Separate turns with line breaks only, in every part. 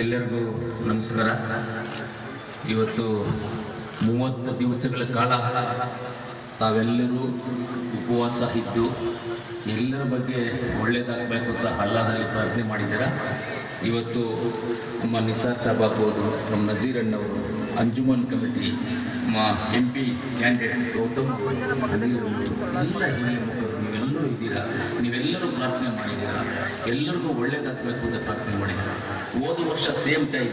ಎಲ್ಲರಿಗೂ ನಮಸ್ಕಾರ. ಇವತ್ತು ಮೂವತ್ತು ದಿವಸಗಳ ಕಾಲ ತಾವೆಲ್ಲರೂ ಉಪವಾಸ ಇದ್ದು ಎಲ್ಲರ ಬಗ್ಗೆ ಒಳ್ಳೆಯದಾಗಬೇಕು ಅಂತ ಹಳ್ಳದಲ್ಲಿ ಪ್ರಾರ್ಥನೆ ಮಾಡಿದ್ದೀರಾ? ಇವತ್ತು ನಮ್ಮ ನಿಸಾರ್ ಸಾಬ್ ಆಗ್ಬೋದು ನಮ್ಮ ನಜೀರಣ್ಣವರು ಅಂಜುಮನ್ ಕಮಿಟಿ, ನಮ್ಮ M P candidate Gautam Anil ಎಲ್ಲ ಹಿರಿಯ ಮುಖಂಡರು, ನೀವೆಲ್ಲರೂ ಇದ್ದೀರಾ? ನೀವೆಲ್ಲರೂ ಪ್ರಾರ್ಥನೆ ಮಾಡಿದ್ದೀರಾ? ಎಲ್ಲರಿಗೂ ಒಳ್ಳೇದಾಗಬೇಕು ಅಂತ ಪ್ರಾರ್ಥನೆ ಮಾಡಿ ಹೋದ ವರ್ಷ ಸೇಮ್ ಟೈಮ್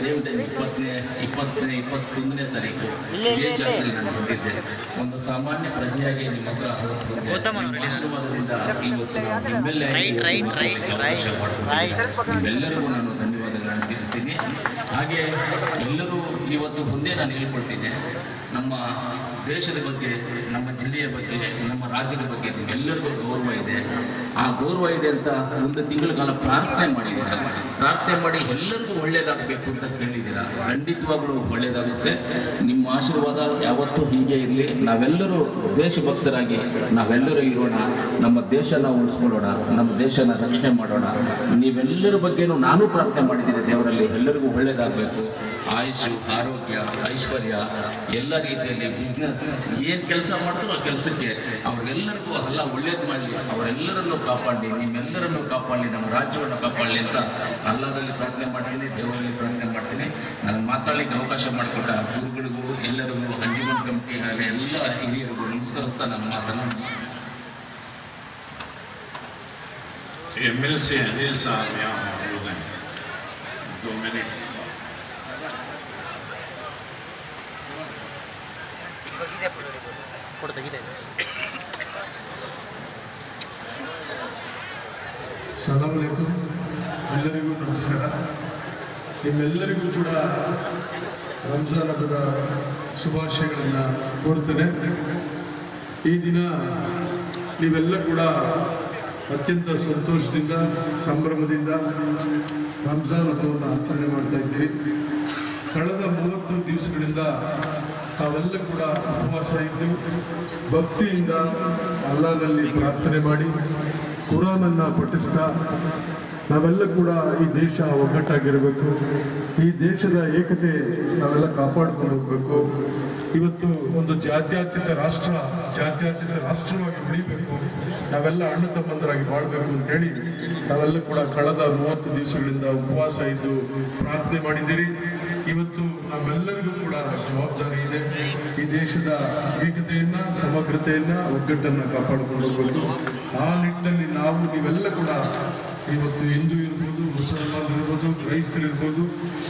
ಸೇಮ್ ಟೈಮ್ ಇಪ್ಪತ್ತನೇ ಇಪ್ಪತ್ತನೇ ಇಪ್ಪತ್ತೊಂದನೇ ತಾರೀಕು ಇದೇ ಜಾಗದಲ್ಲಿ ನಾನು ಬಂದಿದ್ದೆ. ಒಂದು ಸಾಮಾನ್ಯ ಪ್ರಜೆಯಾಗಿ ನಿಮ್ಮ ಹತ್ರ ಆಶೀರ್ವಾದದಿಂದ ಇವತ್ತು ರೈಟ್ ಅವಕಾಶ. ನಿಮ್ಮೆಲ್ಲರಿಗೂ ನಾನು ಧನ್ಯವಾದಗಳನ್ನು ತಿಳಿಸ್ತೀನಿ. ಹಾಗೆ ಎಲ್ಲರೂ ಇವತ್ತು ಮುಂದೆ ನಾನು ಹೇಳ್ಕೊಳ್ತೀನಿ. ನಮ್ಮ ದೇಶದ ಬಗ್ಗೆ, ನಮ್ಮ ಜಿಲ್ಲೆಯ ಬಗ್ಗೆ, ನಮ್ಮ ರಾಜ್ಯದ ಬಗ್ಗೆ ನಿಮ್ಮೆಲ್ಲರಿಗೂ ಗೌರವ ಇದೆ. ಆ ಗೌರವ ಇದೆ ಅಂತ ಒಂದು ತಿಂಗಳ ಕಾಲ ಪ್ರಾರ್ಥನೆ ಮಾಡಿದ್ದೀರಾ? ಪ್ರಾರ್ಥನೆ ಮಾಡಿ ಎಲ್ಲರಿಗೂ ಒಳ್ಳೆಯದಾಗಬೇಕು ಅಂತ ಕೇಳಿದ್ದೀರಾ? ಖಂಡಿತವಾಗ್ಲೂ ಒಳ್ಳೆಯದಾಗುತ್ತೆ ನಿಮ್ಮ ಆಶೀರ್ವಾದ ಯಾವತ್ತೂ ಹೀಗೆ ಇರಲಿ. ನಾವೆಲ್ಲರೂ ದೇಶಭಕ್ತರಾಗಿ ನಾವೆಲ್ಲರೂ ಇರೋಣ. ನಮ್ಮ ದೇಶನ ಉಳಿಸ್ಕೊಳ್ಳೋಣ. ನಮ್ಮ ದೇಶನ ರಕ್ಷಣೆ ಮಾಡೋಣ. ನೀವೆಲ್ಲರ ಬಗ್ಗೆನೂ ನಾನು ಪ್ರಾರ್ಥನೆ ಮಾಡಿದ್ದೀನಿ ದೇವರಲ್ಲಿ. ಎಲ್ಲರಿಗೂ ಒಳ್ಳೇದಾಗಬೇಕು. ಆಯುಷು ಆರೋಗ್ಯ ಐಶ್ವರ್ಯ ಎಲ್ಲ ರೀತಿಯಲ್ಲಿ ಬಿಸ್ನೆಸ್ ಏನು ಕೆಲಸ ಮಾಡ್ತಾರೋ ಆ ಕೆಲಸಕ್ಕೆ ಅವ್ರಿಗೆಲ್ಲರಿಗೂ ಎಲ್ಲ ಒಳ್ಳೇದು ಮಾಡಲಿ ಅವರೆಲ್ಲರನ್ನು ಕಾಪಾಡಲಿ ನಿಮ್ಮೆಲ್ಲರನ್ನು ಕಾಪಾಡಲಿ ನಮ್ಮ ರಾಜ್ಯವನ್ನು ಕಾಪಾಡಲಿ ಅಂತ ಅಲ್ಲದಲ್ಲಿ ಪ್ರಾರ್ಥನೆ ಮಾಡ್ತೀನಿ ದೇವರಲ್ಲಿ ಪ್ರಾರ್ಥನೆ ಮಾಡ್ತೀನಿ ನನಗೆ ಮಾತಾಡಲಿಕ್ಕೆ ಅವಕಾಶ ಮಾಡಿಕೊಟ್ಟ ಗುರುಗಳಿಗೂ ಎಲ್ಲರಿಗೂ ಅಂಜುಮನ್ ಕಮಿಟಿ ಹಾಗೆ ಎಲ್ಲ ಹಿರಿಯರಿಗೂ ನಮಸ್ಕರಿಸ್ತಾ ನನ್ನ ಮಾತನ್ನು ಮುಗಿಸ್ತೀನಿ.
एम एल सी अनिल साहब यहाँ मौजूद हैं
ಸಲಾಮಲೇಕು ಎಲ್ಲರಿಗೂ ನಮಸ್ಕಾರ. ನಿಮ್ಮೆಲ್ಲರಿಗೂ ಕೂಡ ರಂಜಾನ್ ಹಬ್ಬದ ಶುಭಾಶಯಗಳನ್ನು ಕೋರ್ತೇನೆ. ಈ ದಿನ ನೀವೆಲ್ಲ ಕೂಡ ಅತ್ಯಂತ ಸಂತೋಷದಿಂದ ಸಂಭ್ರಮದಿಂದ ರಂಜಾನ್ ಹಬ್ಬವನ್ನು ಆಚರಣೆ ಮಾಡ್ತಾ ಇದ್ದೀರಿ. ಕಳೆದ ಮೂವತ್ತು ದಿವಸಗಳಿಂದ ತಾವೆಲ್ಲ ಕೂಡ ಉಪವಾಸ ಇದ್ದು ಭಕ್ತಿಯಿಂದ ಅಲ್ಲಾದಲ್ಲಿ ಪ್ರಾರ್ಥನೆ ಮಾಡಿ ಕುರಾನನ್ನು ಪಠಿಸ್ತಾ ನಾವೆಲ್ಲ ಕೂಡ ಈ ದೇಶ ಒಗ್ಗಟ್ಟಾಗಿರಬೇಕು. ಈ ದೇಶದ ಏಕತೆ ನಾವೆಲ್ಲ ಕಾಪಾಡ್ಕೊಂಡು ಹೋಗ್ಬೇಕು. ಇವತ್ತು ಒಂದು ಜಾತ್ಯಾತೀತ ರಾಷ್ಟ್ರ, ಜಾತ್ಯಾತೀತ ರಾಷ್ಟ್ರವಾಗಿ ಉಳಿಬೇಕು. ನಾವೆಲ್ಲ ಅಣ್ಣ ತಮ್ಮಂದರಾಗಿ ಬಾಳ್ಬೇಕು ಅಂತೇಳಿ ನಾವೆಲ್ಲ ಕೂಡ ಕಳೆದ ಮೂವತ್ತು ದಿವಸಗಳಿಂದ ಉಪವಾಸ ಇದ್ದು ಪ್ರಾರ್ಥನೆ ಮಾಡಿದ್ದೀರಿ. ಇವತ್ತು ನಮ್ಮೆಲ್ಲರಿಗೂ ಕೂಡ ಜವಾಬ್ದಾರಿ ಇದೆ. ಈ ದೇಶದ ಏಕತೆಯನ್ನ, ಸಮಗ್ರತೆಯನ್ನ, ಒಗ್ಗಟ್ಟನ್ನ ಕಾಪಾಡಿಕೊಂಡು ಹೋಗ್ಬೇಕು ಆ ನಿಟ್ಟಿನಲ್ಲಿ ನಾವು, ನೀವೆಲ್ಲ ಕೂಡ ಇವತ್ತು ಹಿಂದೂ ಇರ್ಬೋದು, ಮುಸಲ್ಮಾನ್ ಇರ್ಬೋದು ಕ್ರೈಸ್ತರಿರ್ಬೋದು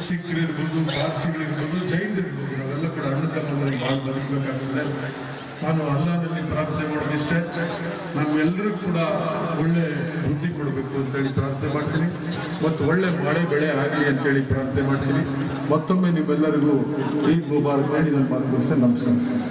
ಸಿಖ್ರಿರ್ಬೋದು ಪಾರ್ಸಿಗಳಿರ್ಬೋದು ಜೈನರಿರ್ಬೋದು ನಾವೆಲ್ಲ ಕೂಡ ಅಣ್ಣ ತಮ್ಮಂದ್ರೆ ಭಾಳ ಬದುಕಬೇಕಾಗ್ತದೆ. ನಾನು ಅಲ್ಲಾದಲ್ಲಿ ಪ್ರಾರ್ಥನೆ ಮಾಡೋದಿಷ್ಟೇ ನಮ್ಮೆಲ್ಲರಿಗೂ ಕೂಡ ಒಳ್ಳೆ ಬುದ್ಧಿ ಕೊಡಬೇಕು ಅಂತೇಳಿ ಪ್ರಾರ್ಥನೆ ಮಾಡ್ತೀನಿ. ಮತ್ತು ಒಳ್ಳೆ ಮಳೆ ಬೆಳೆ ಆಗಲಿ ಅಂತೇಳಿ ಪ್ರಾರ್ಥನೆ ಮಾಡ್ತೀನಿ. ಮತ್ತೊಮ್ಮೆ ನಿಮ್ಮೆಲ್ಲರಿಗೂ ಈ ಮುಬಾರಕ್. ಹೇಳಿ ನನ್ನ ಮಾತು ಮುಗಿಸ್ತೇನೆ ನಮಸ್ಕಾರ.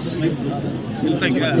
Terima kasih telah!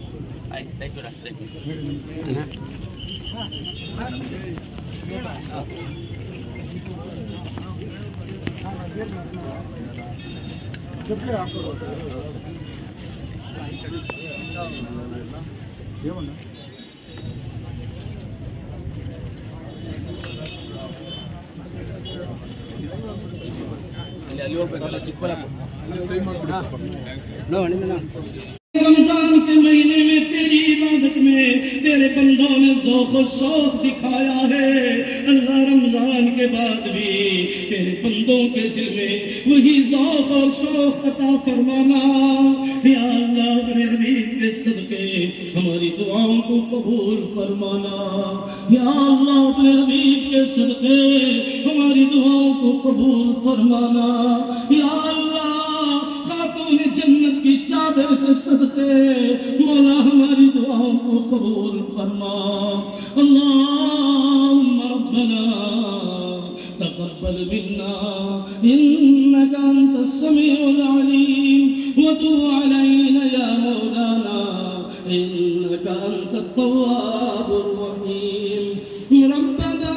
ఏమన్నా ಚಿಕ್ಕಬಳ್ಳಾಪುರ
तेरी बंदों ने जोख शौक दिखाया है। अल्लाह रमज़ान के बाद भी तेरे बंदों के दिल में वही जोख और शौक अता फरमाना सदके, हमारी दुआओं को कबूल फरमाना। या अल्लाह, अपने हबीब के सदके, हमारी दुआओं को कबूल फरमाना। या अल्लाह, खातून जन्नत की चादर के सदके, मौला हमारी قبول فرما اللهم ربنا تقبل منا إنك أنت السميع العليم. وتب علينا يا مولانا إنك أنت التواب الرحيم. ربنا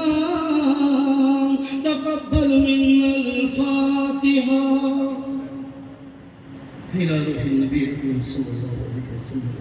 تقبل منا الفاتحة. إلى روح النبي صلى الله عليه وسلم.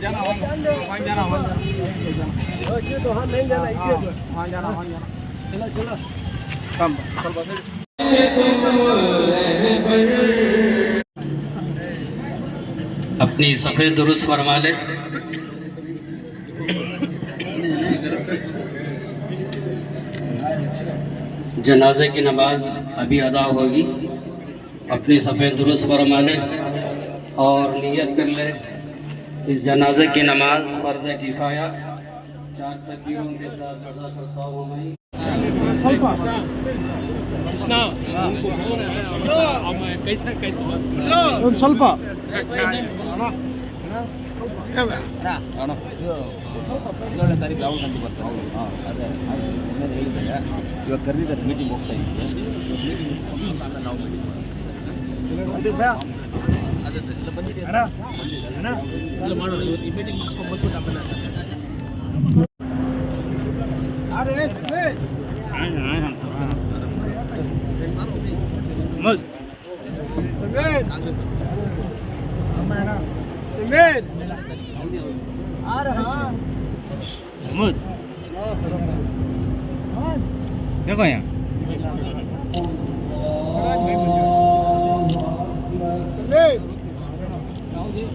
जाना जाना वहां
जाना वहां तो हम नहीं जाना इधर वहां जाना वहां जाना चलो चलो कम चल बस
अपनी सफ़ेद दुरुस्त फरमा ले जनाजे की नमाज अभी अदा होगी अपनी सफ़ेद दुरुस्त फरमा ले और नियत कर ले इस जनाजे की नमाज फ़र्ज किफ़ाया चार तकबीरों के साथ अदा करता हूँ मैं
ಸ್ವಲ್ಪ ಹದಿನೇಳನೇ ತಾರೀಕು ರಾಹುಲ್ ಗಾಂಧಿ ಬರ್ತಾರೆ? ಹಾಂ ಅದೇ ಇನ್ನೇನು ಹೇಳಿದ್ದಾರೆ ಇವಾಗ ಕರೆದಿದ್ದಾರೆ ಮೀಟಿಂಗ್ ಹೋಗ್ತಾ ಇದ್ದೀವಿ ಮೀಟಿಂಗ್ ನಾವು ಮೀಟಿಂಗ್ ಅದೇ ಮಾಡೋಣ. ಇವತ್ತು ಮೀಟಿಂಗ್ ಮುಗಿಸ್ಕೊಂಡು ಬಂದ್ಬಿಟ್ಟು ಆಮೇಲೆ ಕಾಂಗ್ರೆಸ್
محمود نگاهیم